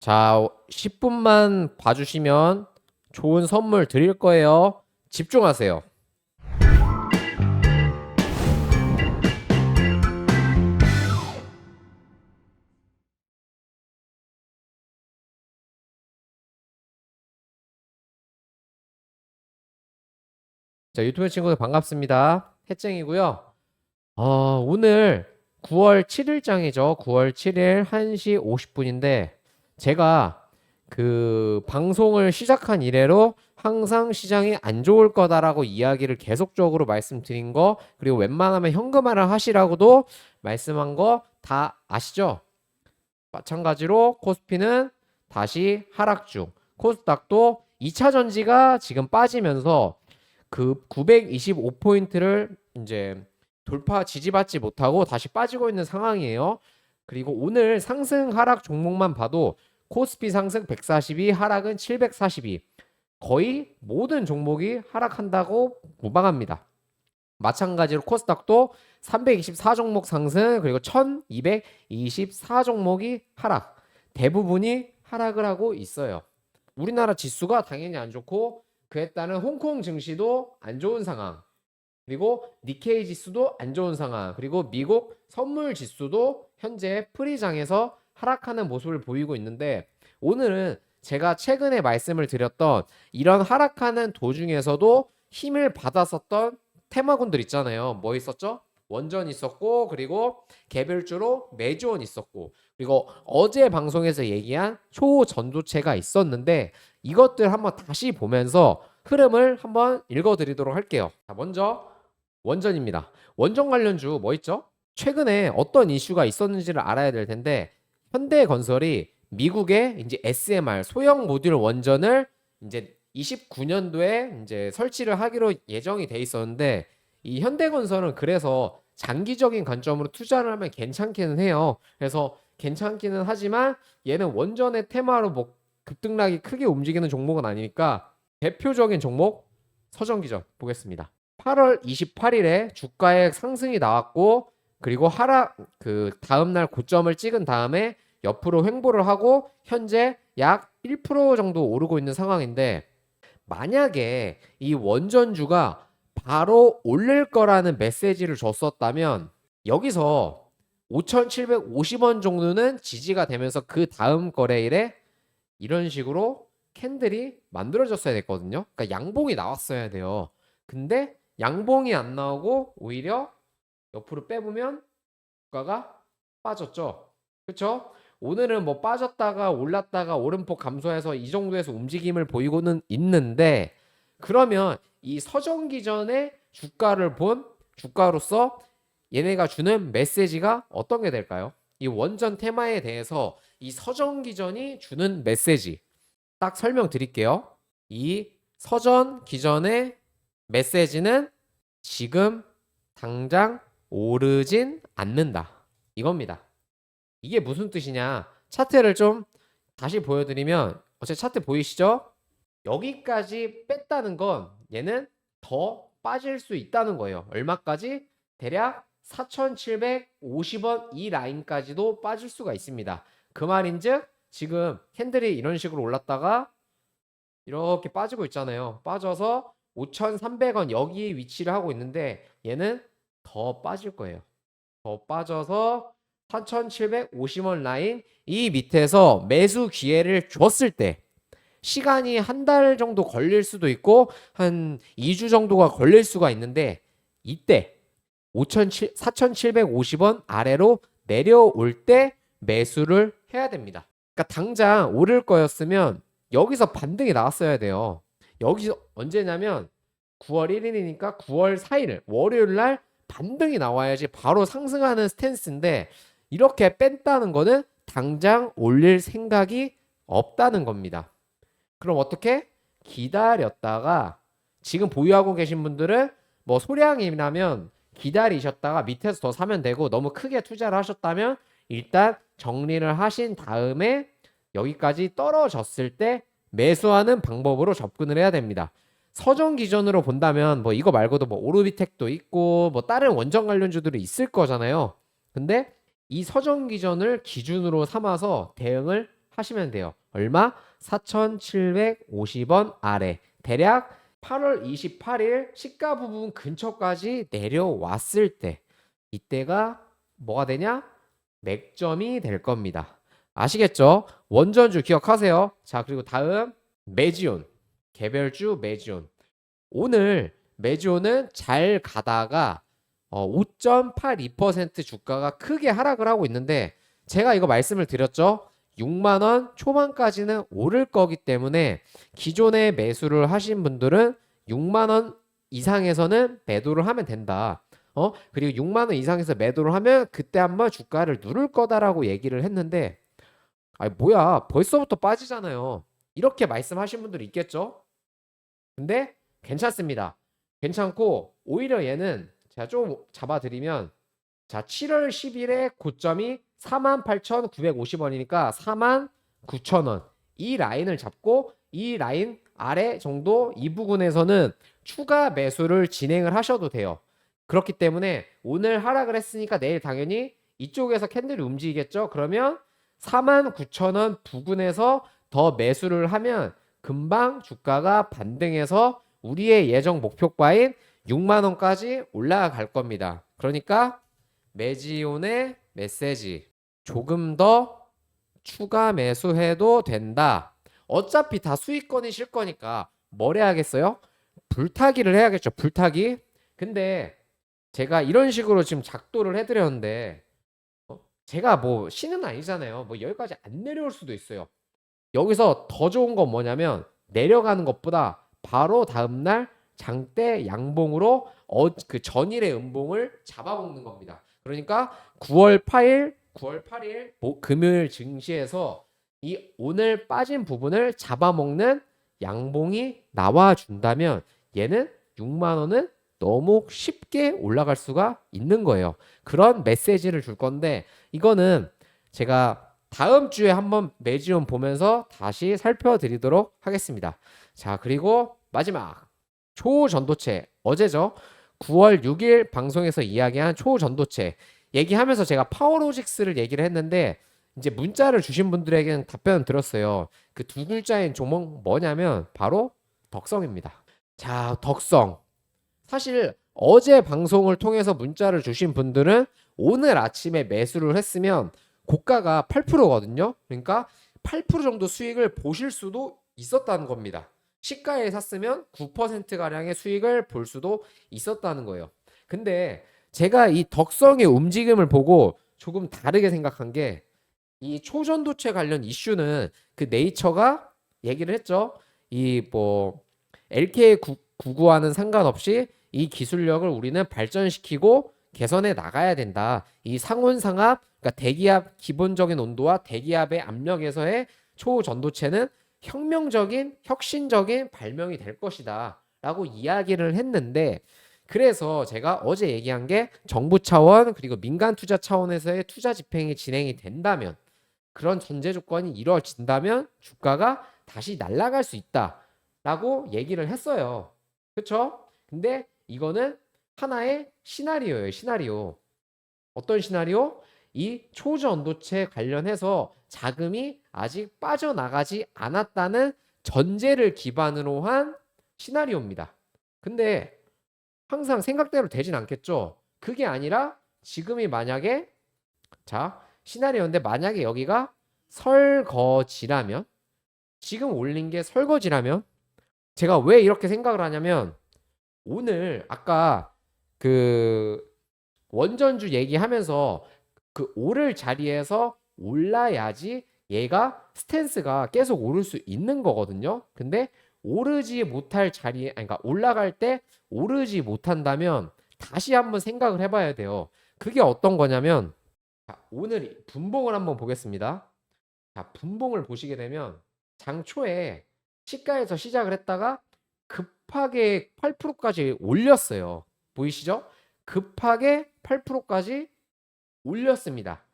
자, 10분만 봐주시면 좋은 선물 드릴 거예요. 집중하세요. 자, 유튜브 친구들 반갑습니다. 해쟁이고요. 어, 오늘 9월 7일장이죠. 9월 7일 1시 50분인데 제가 그 방송을 시작한 이래로 항상 시장이 안 좋을 거다라고 이야기를 계속적으로 말씀드린 거 그리고 웬만하면 현금화를 하시라고도 말씀한 거 다 아시죠? 마찬가지로 코스피는 다시 하락 중. 코스닥도 2차 전지가 지금 빠지면서 그 925포인트를 이제 돌파 지지받지 못하고 다시 빠지고 있는 상황이에요. 그리고 오늘 상승 하락 종목만 봐도 코스피 상승 142, 하락은 742. 거의 모든 종목이 하락한다고 무방합니다. 마찬가지로 코스닥도 324 종목 상승 그리고 1224 종목이 하락. 대부분이 하락을 하고 있어요. 우리나라 지수가 당연히 안 좋고 그에 따른 홍콩 증시도 안 좋은 상황. 그리고 니케이 지수도 안 좋은 상황. 그리고 미국 선물 지수도 현재 프리장에서 하락하는 모습을 보이고 있는데 오늘은 제가 최근에 말씀을 드렸던 이런 하락하는 도중에서도 힘을 받았었던 테마군들 있잖아요. 뭐 있었죠? 원전 있었고 그리고 개별주로 매주원 있었고 그리고 어제 방송에서 얘기한 초전도체가 있었는데 이것들 한번 다시 보면서 흐름을 한번 읽어드리도록 할게요. 자, 먼저 원전입니다. 원전 관련주 뭐 있죠? 최근에 어떤 이슈가 있었는지를 알아야 될 텐데 현대건설이 미국의 이제 SMR 소형 모듈 원전을 이제 29년도에 이제 설치를 하기로 예정이 돼 있었는데 이 현대건설은 그래서 장기적인 관점으로 투자를 하면 괜찮기는 해요. 그래서 괜찮기는 하지만 얘는 원전의 테마로 뭐 급등락이 크게 움직이는 종목은 아니니까 대표적인 종목 서정기전 보겠습니다. 8월 28일에 주가의 상승이 나왔고 그리고 하락 그 다음 날 고점을 찍은 다음에 옆으로 횡보를 하고 현재 약 1% 정도 오르고 있는 상황인데 만약에 이 원전주가 바로 올릴 거라는 메시지를 줬었다면 여기서 5,750원 정도는 지지가 되면서 그 다음 거래일에 이런 식으로 캔들이 만들어졌어야 됐거든요. 그러니까 양봉이 나왔어야 돼요. 근데 양봉이 안 나오고 오히려 옆으로 빼보면 주가가 빠졌죠. 그렇죠? 오늘은 뭐 빠졌다가 올랐다가 오름폭 감소해서 이 정도에서 움직임을 보이고는 있는데 그러면 이 서정기전의 주가를 본 주가로서 얘네가 주는 메시지가 어떤 게 될까요? 이 원전 테마에 대해서 이 서정기 전이 주는 메시지 딱 설명드릴게요. 이 서전 기전의 메시지는 지금 당장 오르진 않는다. 이겁니다. 이게 무슨 뜻이냐? 차트를 좀 다시 보여드리면 어째 차트 보이시죠? 여기까지 뺐다는 건 얘는 더 빠질 수 있다는 거예요. 얼마까지? 대략 4,750원 이 라인까지도 빠질 수가 있습니다. 그 말인즉 지금 캔들이 이런 식으로 올랐다가 이렇게 빠지고 있잖아요. 빠져서 5,300원 여기 위치를 하고 있는데 얘는 더 빠질 거예요. 더 빠져서 4,750원 라인 이 밑에서 매수 기회를 줬을 때 시간이 한 달 정도 걸릴 수도 있고 한 2주 정도가 걸릴 수가 있는데 이때 4,750원 아래로 내려올 때 매수를 해야 됩니다. 그러니까 당장 오를 거였으면 여기서 반등이 나왔어야 돼요. 여기서 언제냐면 9월 1일이니까 9월 4일 월요일 날 반등이 나와야지 바로 상승하는 스탠스인데 이렇게 뺀다는 거는 당장 올릴 생각이 없다는 겁니다. 그럼 어떻게? 기다렸다가 지금 보유하고 계신 분들은 뭐 소량이라면 기다리셨다가 밑에서 더 사면 되고 너무 크게 투자를 하셨다면 일단 정리를 하신 다음에 여기까지 떨어졌을 때 매수하는 방법으로 접근을 해야 됩니다. 서정 기준으로 본다면 뭐 이거 말고도 뭐 오르비텍도 있고 뭐 다른 원전 관련주들이 있을 거잖아요. 근데 이 서정 기전을 기준으로 삼아서 대응을 하시면 돼요. 얼마? 4,750원 아래. 대략 8월 28일 시가 부분 근처까지 내려왔을 때 이때가 뭐가 되냐? 맥점이 될 겁니다. 아시겠죠? 원전주 기억하세요. 자, 그리고 다음 메지온. 개별주 메지온. 오늘 메지온은 잘 가다가 어, 5.82% 주가가 크게 하락을 하고 있는데 제가 이거 말씀을 드렸죠. 6만 원 초반까지는 오를 거기 때문에 기존에 매수를 하신 분들은 6만 원 이상에서는 매도를 하면 된다. 어? 그리고 6만 원 이상에서 매도를 하면 그때 한번 주가를 누를 거다라고 얘기를 했는데 아니 뭐야 벌써부터 빠지잖아요. 이렇게 말씀하신 분들이 있겠죠? 근데 괜찮습니다. 괜찮고 오히려 얘는 제가 좀 잡아드리면 자 7월 10일에 고점이 48,950원이니까 49,000원 이 라인을 잡고 이 라인 아래 정도 이 부분에서는 추가 매수를 진행을 하셔도 돼요. 그렇기 때문에 오늘 하락을 했으니까 내일 당연히 이쪽에서 캔들이 움직이겠죠. 그러면 49,000원 부근에서 더 매수를 하면 금방 주가가 반등해서 우리의 예정 목표가인 6만 원까지 올라갈 겁니다. 그러니까 매지온의 메시지 조금 더 추가 매수해도 된다. 어차피 다 수익권이실 거니까 뭘 해야겠어요? 불타기를 해야겠죠. 불타기. 근데 제가 이런 식으로 지금 작도를 해드렸는데 어, 제가 뭐 신은 아니잖아요. 뭐 여기까지 안 내려올 수도 있어요. 여기서 더 좋은 건 뭐냐면 내려가는 것보다 바로 다음날 장대 양봉으로 어, 그 전일의 음봉을 잡아먹는 겁니다. 그러니까 9월 8일, 9월 8일 모- 금요일 증시에서 이 오늘 빠진 부분을 잡아먹는 양봉이 나와 준다면 얘는 6만 원은 너무 쉽게 올라갈 수가 있는 거예요. 그런 메시지를 줄 건데 이거는 제가 다음 주에 한번 매지온 보면서 다시 살펴드리도록 하겠습니다. 자, 그리고 마지막 초전도체 어제죠. 9월 6일 방송에서 이야기한 초전도체 얘기하면서 제가 파워로직스를 얘기를 했는데 이제 문자를 주신 분들에게는 답변을 들었어요. 그 두 글자인 종목 뭐냐면 바로 덕성입니다. 자, 덕성. 사실 어제 방송을 통해서 문자를 주신 분들은 오늘 아침에 매수를 했으면 고가가 8%거든요. 그러니까 8% 정도 수익을 보실 수도 있었다는 겁니다. 시가에 샀으면 9% 가량의 수익을 볼 수도 있었다는 거예요. 근데 제가 이 덕성의 움직임을 보고 조금 다르게 생각한 게 이 초전도체 관련 이슈는 그 네이처가 얘기를 했죠. 이 뭐 LK의 구, 구구와는 상관없이 이 기술력을 우리는 발전시키고 개선해 나가야 된다. 이 상온상압, 그러니까 대기압 기본적인 온도와 대기압의 압력에서의 초전도체는 혁명적인 혁신적인 발명이 될 것이다. 라고 이야기를 했는데 그래서 제가 어제 얘기한 게 정부 차원 그리고 민간 투자 차원에서의 투자 집행이 진행이 된다면 그런 전제 조건이 이루어진다면 주가가 다시 날아갈 수 있다라고 얘기를 했어요. 그렇죠? 근데 이거는 하나의 시나리오예요. 시나리오. 어떤 시나리오? 이 초전도체 관련해서 자금이 아직 빠져나가지 않았다는 전제를 기반으로 한 시나리오입니다. 근데 항상 생각대로 되진 않겠죠. 그게 아니라 지금이 만약에 자 시나리오인데 만약에 여기가 설거지라면 지금 올린 게 설거지라면 제가 왜 이렇게 생각을 하냐면 오늘 아까 그 원전주 얘기하면서 그 오를 자리에서 올라야지 얘가 스탠스가 계속 오를 수 있는 거거든요. 근데 오르지 못할 자리에 아니 그러니까 올라갈 때 오르지 못한다면 다시 한번 생각을 해봐야 돼요. 그게 어떤 거냐면 자, 오늘 분봉을 한번 보겠습니다. 자, 분봉을 보시게 되면 장 초에 시가에서 시작을 했다가 급하게 8%까지 올렸어요. 보이시죠? 급하게 8%까지 올렸습니다.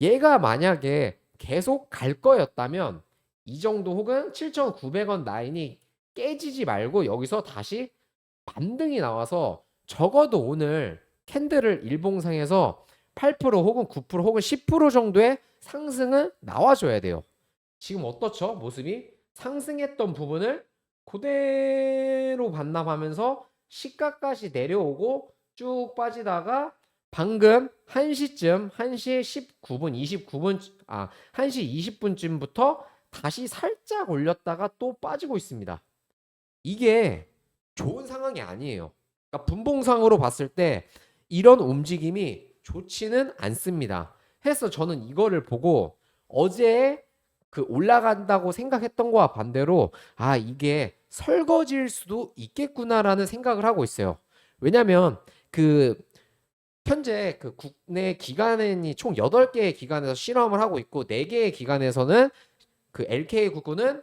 얘가 만약에 계속 갈 거였다면 이 정도 혹은 7,900원 라인이 깨지지 말고 여기서 다시 반등이 나와서 적어도 오늘 캔들을 일봉상에서 8% 혹은 9% 혹은 10% 정도의 상승은 나와줘야 돼요. 지금 어떻죠? 모습이 상승했던 부분을 그대로 반납하면서 시가까지 내려오고 쭉 빠지다가 방금 1시쯤 1시 19분 29분 아 1시 20분쯤부터 다시 살짝 올렸다가 또 빠지고 있습니다. 이게 좋은 상황이 아니에요. 그러니까 분봉상으로 봤을 때 이런 움직임이 좋지는 않습니다. 해서 저는 이거를 보고 어제 그 올라간다고 생각했던 거와 반대로 아 이게 설거지일 수도 있겠구나라는 생각을 하고 있어요. 왜냐면 그 현재 그 국내 기관이 총 8개의 기관에서 실험을 하고 있고 4개의 기관에서는 그 LK 구구는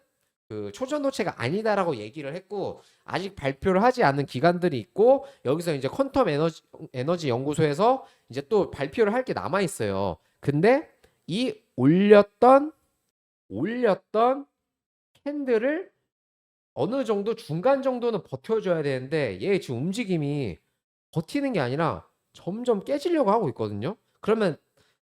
그 초전도체가 아니다라고 얘기를 했고 아직 발표를 하지 않은 기관들이 있고 여기서 이제 퀀텀 에너지 에너지 연구소에서 이제 또 발표를 할 게 남아 있어요. 근데 이 올렸던 올렸던 캔들을 어느 정도 중간 정도는 버텨줘야 되는데 얘 지금 움직임이 버티는 게 아니라 점점 깨지려고 하고 있거든요. 그러면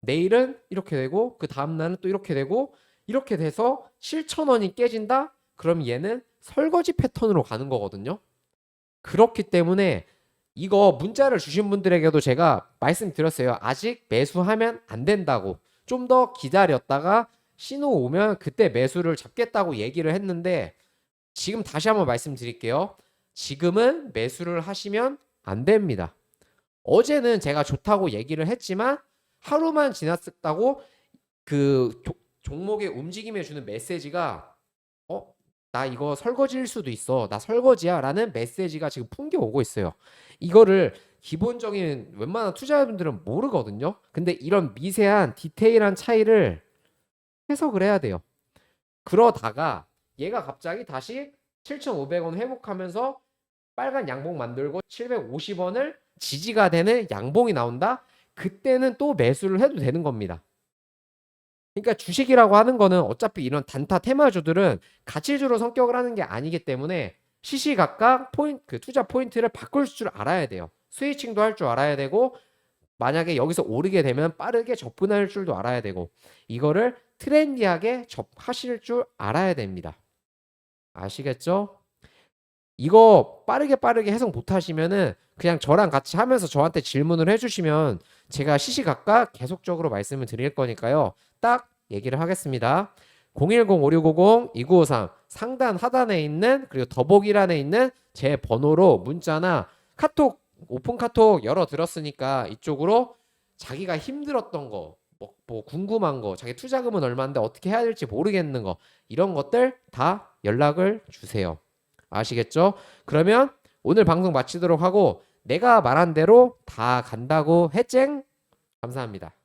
내일은 이렇게 되고 그 다음 날은 또 이렇게 되고 이렇게 돼서 실천원이 깨진다? 그럼 얘는 설거지 패턴으로 가는 거거든요. 그렇기 때문에 이거 문자를 주신 분들에게도 제가 말씀드렸어요. 아직 매수하면 안 된다고. 좀 더 기다렸다가 신호 오면 그때 매수를 잡겠다고 얘기를 했는데 지금 다시 한번 말씀드릴게요. 지금은 매수를 하시면 안 됩니다. 어제는 제가 좋다고 얘기를 했지만 하루만 지났다고 그 조- 종목의 움직임에 주는 메시지가 어, 나 이거 설거지일 수도 있어. 나 설거지야. 라는 메시지가 지금 풍겨 오고 있어요. 이거를 기본적인 웬만한 투자자분들은 모르거든요. 근데 이런 미세한 디테일한 차이를 해석을 해야 돼요. 그러다가 얘가 갑자기 다시 7,500원 회복하면서 빨간 양봉 만들고 750원을 지지가 되는 양봉이 나온다. 그때는 또 매수를 해도 되는 겁니다. 그러니까 주식이라고 하는 거는 어차피 이런 단타 테마주들은 가치주로 성격을 하는 게 아니기 때문에 시시각각 포인트 그 투자 포인트를 바꿀 줄 알아야 돼요. 스위칭도 할 줄 알아야 되고 만약에 여기서 오르게 되면 빠르게 접근할 줄도 알아야 되고 이거를 트렌디하게 접하실 줄 알아야 됩니다. 아시겠죠? 이거 빠르게 빠르게 해석 못 하시면은 그냥 저랑 같이 하면서 저한테 질문을 해주시면 제가 시시각각 계속적으로 말씀을 드릴 거니까요. 딱 얘기를 하겠습니다. 010-5650-2953 상단 하단에 있는 그리고 더보기란에 있는 제 번호로 문자나 카톡 오픈 카톡 열어 들었으니까 이쪽으로 자기가 힘들었던 거, 뭐, 뭐 궁금한 거, 자기 투자금은 얼마인데 어떻게 해야 될지 모르겠는 거 이런 것들 다 연락을 주세요. 아시겠죠? 그러면 오늘 방송 마치도록 하고 내가 말한 대로 다 간다고 해쨍 감사합니다.